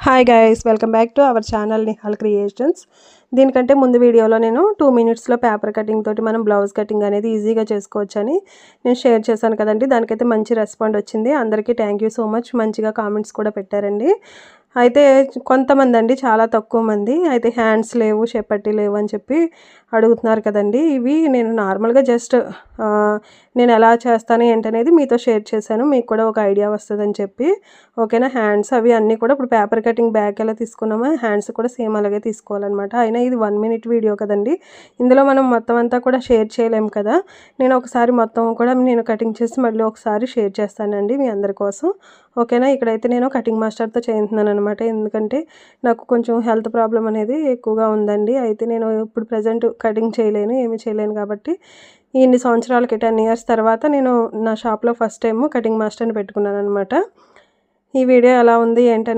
Hi guys welcome back to our channel Nihal creations దీనికంటే ముందు వీడియోలో నేను టూ మినిట్స్లో పేపర్ కటింగ్ తోటి మనం బ్లౌజ్ కటింగ్ అనేది ఈజీగా చేసుకోవచ్చని నేను షేర్ చేశాను కదండి. దానికైతే మంచి రెస్పాండ్ వచ్చింది. అందరికీ థ్యాంక్ యూ సో మచ్ మంచిగా కామెంట్స్ కూడా పెట్టారండి. అయితే కొంతమంది అండి చాలా తక్కువ మంది. అయితే హ్యాండ్స్ లేవు చేపట్టి లేవు అని చెప్పి అడుగుతున్నారు కదండి. ఇవి నేను నార్మల్గా జస్ట్ నేను ఎలా చేస్తాను ఏంటనేది మీతో షేర్ చేశాను. మీకు కూడా ఒక ఐడియా వస్తుందని చెప్పి. ఓకేనా? హ్యాండ్స్ అవి అన్నీ కూడా ఇప్పుడు పేపర్ కటింగ్ బ్యాగ్ ఎలా తీసుకున్నామో హ్యాండ్స్ కూడా సేమ్ అలాగే తీసుకోవాలన్నమాట. అయినా ఇది వన్ మినిట్ వీడియో కదండి. ఇందులో మనం మొత్తం అంతా కూడా షేర్ చేయలేము కదా. నేను ఒకసారి మొత్తం కూడా నేను కటింగ్ చేసి మళ్ళీ ఒకసారి షేర్ చేస్తానండి మీ అందరి కోసం. ఓకేనా? ఇక్కడైతే నేను కటింగ్ మాస్టర్తో చేయించున్నాను అనమాట ఎందుకంటే నాకు కొంచెం హెల్త్ ప్రాబ్లం అనేది ఎక్కువగా ఉందండి. అయితే నేను ఇప్పుడు ప్రజెంట్ కటింగ్ చేయలేను ఏమి చేయలేను కాబట్టి ఇన్ని సంవత్సరాలకి టెన్ ఇయర్స్ తర్వాత నేను నా షాప్లో ఫస్ట్ టైం కటింగ్ మాస్టర్ని పెట్టుకున్నాను అనమాట ఈ వీడియో ఎలా ఉంది ఏంటనే